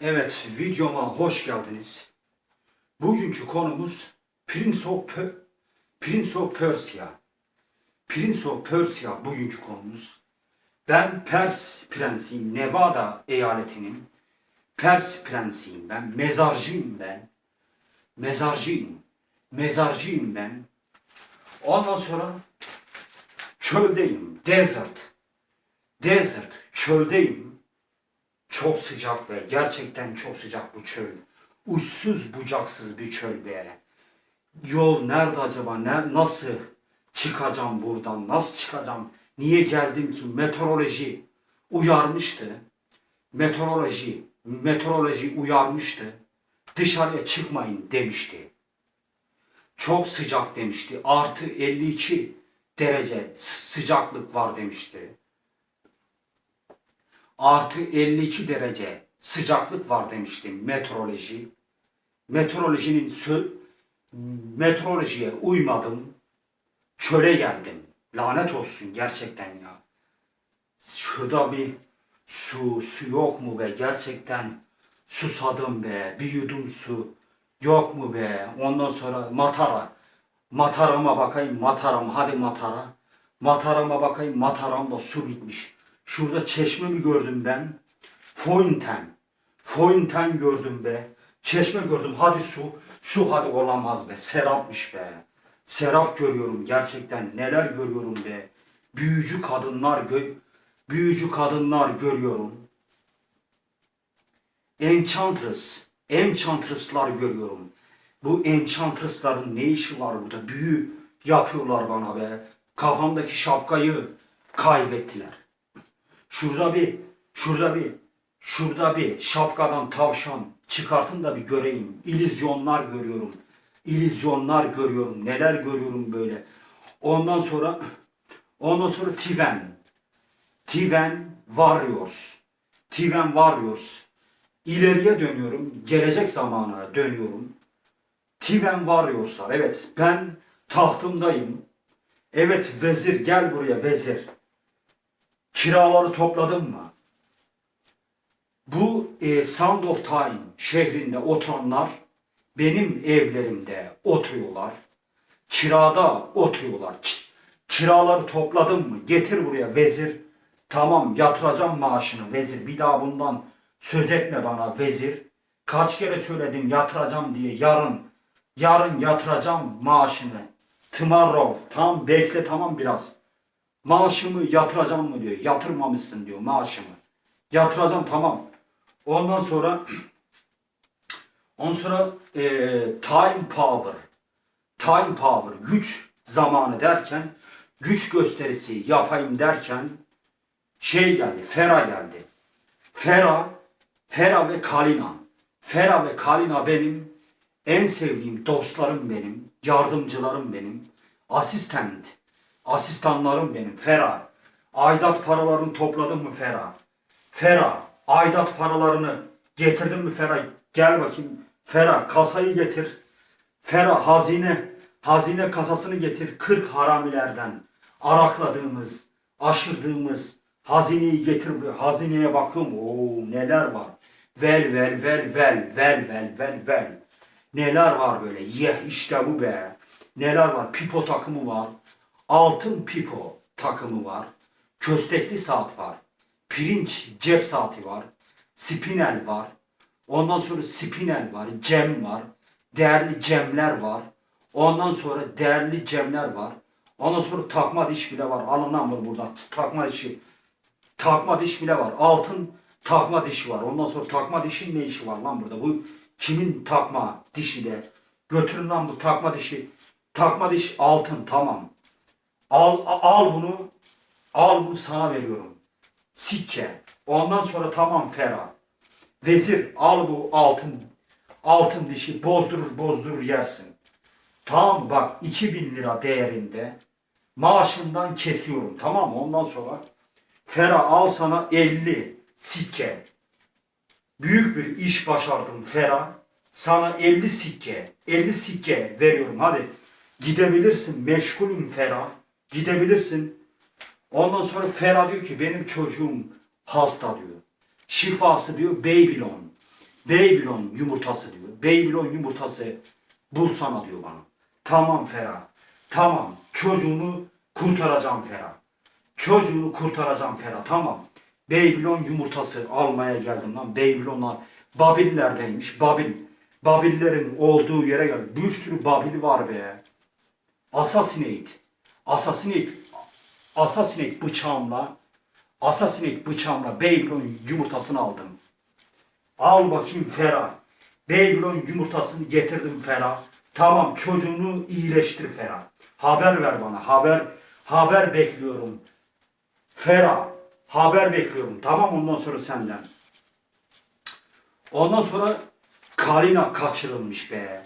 Evet, videoma hoş geldiniz. Bugünkü konumuz Prince of, Pe- Prince of Persia. Prince of Persia bugünkü konumuz. Ben Pers prensiyim, Nevada eyaletinin Pers prensiyim ben, mezarcıyım ben. Mezarcıyım, mezarcıyım ben. Ondan sonra çöldeyim, desert. Desert, çöldeyim. Çok sıcak be. Gerçekten çok sıcak bu çöl. Uçsuz bucaksız bir çöl be. Yol nerede acaba? Ne, nasıl çıkacağım buradan? Nasıl çıkacağım? Niye geldim ki? Meteoroloji uyarmıştı. Meteoroloji, meteoroloji uyarmıştı. Dışarıya çıkmayın demişti. Çok sıcak demişti. Artı 52 derece sıcaklık var demişti artı 52 derece sıcaklık var demiştim meteoroloji. Meteorolojinin sö meteorolojiye uymadım. Çöle geldim. Lanet olsun gerçekten ya. Şurada bir su, su yok mu be? Gerçekten susadım be. Bir yudum su yok mu be? Ondan sonra matara. Matarama bakayım mataram. Hadi matara. Matarama bakayım mataramda su bitmiş. Şurada çeşme mi gördüm ben? Fountain. Fountain gördüm be. Çeşme gördüm. Hadi su. Su hadi olamaz be. Serapmış be. Serap görüyorum gerçekten. Neler görüyorum be. Büyücü kadınlar gö büyücü kadınlar görüyorum. Enchantress. Enchantress'lar görüyorum. Bu Enchantress'ların ne işi var burada? Büyü yapıyorlar bana be. Kafamdaki şapkayı kaybettiler. Şurada bir, şurada bir, şurada bir şapkadan tavşan çıkartın da bir göreyim. İllüzyonlar görüyorum. İllüzyonlar görüyorum. Neler görüyorum böyle. Ondan sonra, ondan sonra Tiven. Tiven Warriors. Tiven Warriors. İleriye dönüyorum. Gelecek zamana dönüyorum. Tiven Warriors'lar. Evet ben tahtımdayım. Evet vezir gel buraya vezir. Kiraları topladın mı? Bu e, Sound of Time şehrinde oturanlar benim evlerimde oturuyorlar. Kirada oturuyorlar. Ki- Kiraları topladın mı? Getir buraya vezir. Tamam yatıracağım maaşını vezir. Bir daha bundan söz etme bana vezir. Kaç kere söyledim yatıracağım diye yarın. Yarın yatıracağım maaşını. Tomorrow. Tam bekle tamam biraz. Maaşımı yatıracağım mı diyor. Yatırmamışsın diyor maaşımı. Yatıracağım tamam. Ondan sonra ondan sonra e, time power. Time power. Güç zamanı derken güç gösterisi yapayım derken şey geldi. Fera geldi. Fera Fera ve Kalina. Fera ve Kalina benim en sevdiğim dostlarım benim, yardımcılarım benim, asistant, asistanlarım benim. Fera, aidat paralarını topladın mı Fera? Fera, aidat paralarını getirdin mi Fera? Gel bakayım. Fera, kasayı getir. Fera, hazine, hazine kasasını getir. 40 haramilerden arakladığımız, aşırdığımız hazineyi getir. Hazineye bakıyorum. Oo neler var. Vel vel vel vel vel vel vel vel. Neler var böyle? Yeh işte bu be. Neler var? Pipo takımı var. Altın pipo takımı var. Köstekli saat var. Pirinç cep saati var. Spinel var. Ondan sonra spinel var. Cem var. Değerli cemler var. Ondan sonra değerli cemler var. Ondan sonra takma diş bile var. Alın lan bunu buradan. Takma dişi. Takma diş bile var. Altın takma dişi var. Ondan sonra takma dişin ne işi var lan burada? Bu kimin takma dişi de? Götürün lan bu takma dişi. Takma diş altın tamam. Al, al bunu. Al bunu sana veriyorum. Sikke. Ondan sonra tamam Ferah. Vezir al bu altın altın dişi bozdurur bozdurur yersin. Tamam bak 2000 lira değerinde maaşından kesiyorum tamam? Ondan sonra Ferah al sana 50 sikke. Büyük bir iş başardım Ferah. Sana 50 sikke, 50 sikke veriyorum hadi. Gidebilirsin meşgulüm Ferah. Gidebilirsin. Ondan sonra Ferah diyor ki benim çocuğum hasta diyor. Şifası diyor Babylon. Babylon yumurtası diyor. Babylon yumurtası bulsana diyor bana. Tamam Ferah. Tamam. Çocuğunu kurtaracağım Ferah. Çocuğunu kurtaracağım Ferah. Tamam. Babylon yumurtası almaya geldim lan. Babylonlar Babillerdeymiş. Babil. Babillerin olduğu yere geldim. Bir sürü Babil var be. Assassinate. Assassinate. Assassinate bıçağımla Assassinate bıçağımla Babylon yumurtasını aldım. Al bakayım Ferah. Babylon yumurtasını getirdim Ferah. Tamam çocuğunu iyileştir Ferah. Haber ver bana. Haber haber bekliyorum. Ferah. Haber bekliyorum. Tamam ondan sonra senden. Ondan sonra Kalina kaçırılmış be.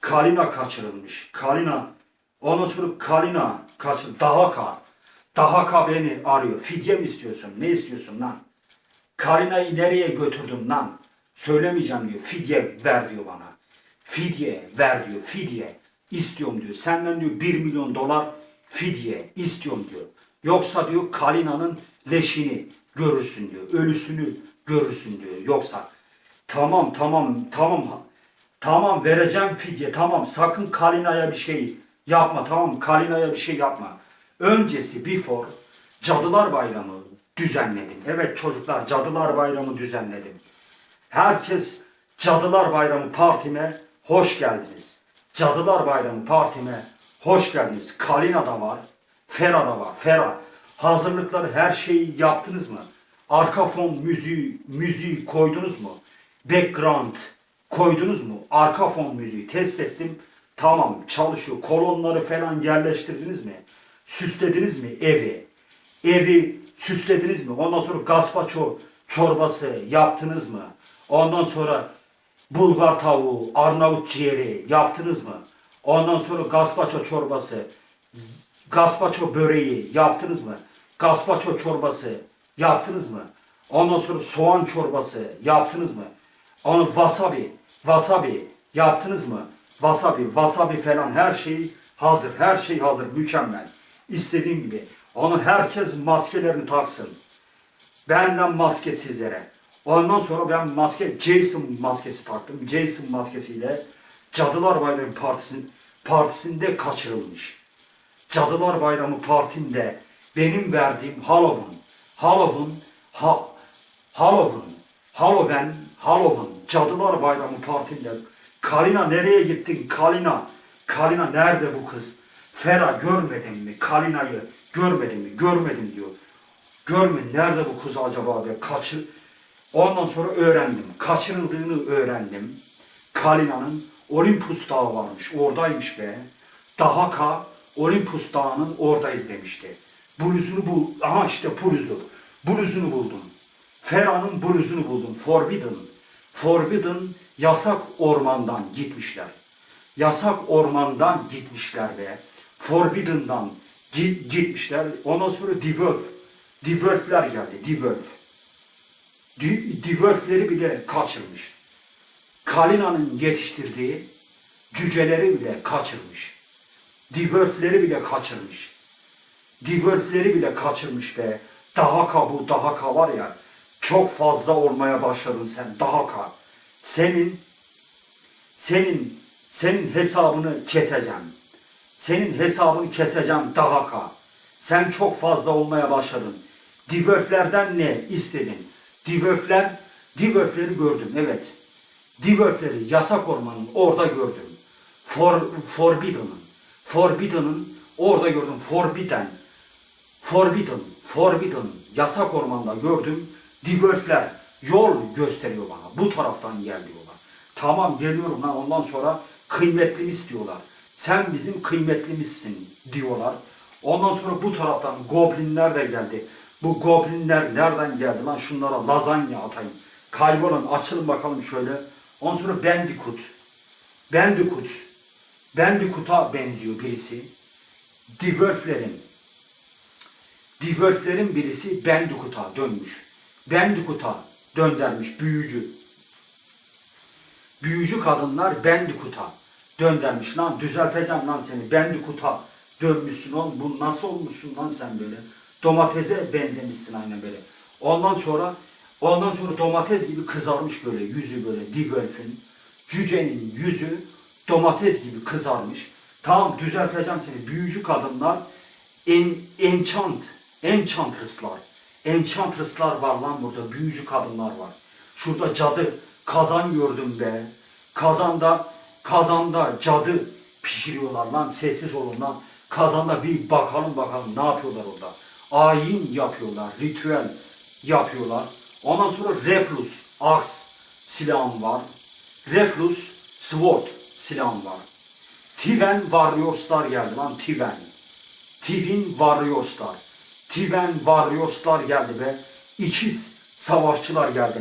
Kalina kaçırılmış. Kalina. Ondan sonra Kalina kaçır. Dahaka. Dahaka beni arıyor. Fidye mi istiyorsun? Ne istiyorsun lan? Karina'yı nereye götürdün lan? Söylemeyeceğim diyor. Fidye ver diyor bana. Fidye ver diyor. Fidye istiyorum diyor. Senden diyor 1 milyon dolar fidye istiyorum diyor. Yoksa diyor Kalina'nın leşini görürsün diyor. Ölüsünü görürsün diyor. Yoksa tamam tamam tamam tamam vereceğim fidye tamam sakın Kalina'ya bir şey yapma tamam Kalina'ya bir şey yapma. Öncesi before Cadılar Bayramı düzenledim. Evet çocuklar Cadılar Bayramı düzenledim. Herkes Cadılar Bayramı partime hoş geldiniz. Cadılar Bayramı partime hoş geldiniz. Kalina da var. Fera da var. Fera. Hazırlıkları her şeyi yaptınız mı? Arka fon müziği, müziği koydunuz mu? Background koydunuz mu? Arka fon müziği test ettim. Tamam çalışıyor. Kolonları falan yerleştirdiniz mi? Süslediniz mi evi? Evi süslediniz mi? Ondan sonra gazpaço çorbası yaptınız mı? Ondan sonra Bulgar tavuğu, Arnavut ciğeri yaptınız mı? Ondan sonra gazpaço çorbası, gazpaço böreği yaptınız mı? Gazpaço çorbası yaptınız mı? Ondan sonra soğan çorbası yaptınız mı? Onu wasabi, wasabi yaptınız mı? Wasabi, wasabi falan her şey hazır. Her şey hazır. Mükemmel. İstediğim gibi. Onu herkes maskelerini taksın. Benden maske sizlere. Ondan sonra ben maske, Jason maskesi taktım. Jason maskesiyle Cadılar Bayramı Partisi'nin partisinde kaçırılmış. Cadılar Bayramı partimde benim verdiğim Halloween, Halloween, ha, Halloween, Halloween, Halloween, Cadılar Bayramı partimde Kalina nereye gittin Kalina? Kalina nerede bu kız? Fera görmedin mi? Kalina'yı görmedin mi? Görmedim diyor. Görme nerede bu kız acaba be? Kaçır. Ondan sonra öğrendim. Kaçırıldığını öğrendim. Kalina'nın Olympus Dağı varmış. Oradaymış be. Dahaka Olympus Dağı'nın oradayız demişti. Bluzunu bul. Aha işte bluzu. Bluzunu buldum. Fera'nın bluzunu buldum. Forbidden. Forbidden yasak ormandan gitmişler. Yasak ormandan gitmişler ve Forbidden'dan gi- gitmişler. Ondan sonra Devolf. Devolf'ler geldi. Devolf. Devolf'leri bile kaçırmış. Kalina'nın yetiştirdiği cüceleri bile kaçırmış. Devolf'leri bile kaçırmış. Devolf'leri bile kaçırmış be. Daha kabu, daha ka var ya. Çok fazla olmaya başladın sen. Daha ka. Senin senin senin hesabını keseceğim. Senin hesabını keseceğim daha ka. Sen çok fazla olmaya başladın. Divörflerden ne istedin? Divörfler, divörfleri gördüm evet. Divörfleri yasak ormanın orada gördüm. For, Forbidden'ın, Forbidden'ın orada gördüm. Forbidden, Forbidden, Forbidden yasak ormanda gördüm. Divörfler yol gösteriyor bana. Bu taraftan gel diyorlar. Tamam geliyorum lan ondan sonra kıymetlimiz diyorlar. Sen bizim kıymetlimizsin diyorlar. Ondan sonra bu taraftan goblinler de geldi. Bu goblinler nereden geldi lan şunlara lazanya atayım. Kaybolun açılın bakalım şöyle. Ondan sonra Bandicoot. Bandicoot. Bandicoot'a benziyor birisi. Diverflerin. Diverflerin birisi Bandicoot'a dönmüş. Bandicoot'a döndermiş büyücü. Büyücü kadınlar Bandicoot'a döndermiş. Lan düzelteceğim lan seni. Bandicoot'a dönmüşsün oğlum. Bu nasıl olmuşsun lan sen böyle? Domatese benzemişsin aynen böyle. Ondan sonra Ondan sonra domates gibi kızarmış böyle yüzü böyle Digolf'ün. Cücenin yüzü domates gibi kızarmış. Tamam düzelteceğim seni. Büyücü kadınlar en, enchant, enchantress'lar. Enchantress'lar var lan burada. Büyücü kadınlar var. Şurada cadı kazan gördüm be. Kazanda kazanda cadı pişiriyorlar lan. Sessiz olun lan. Kazanda bir bakalım bakalım ne yapıyorlar orada. Ayin yapıyorlar. Ritüel yapıyorlar. Ondan sonra Reflus, aks silahım var. Reflus, sword silahım var. Tiven Warriors'lar geldi lan Tiven. Tivin Warriors'lar. Tiven Warriors'lar geldi ve ikiz savaşçılar geldi.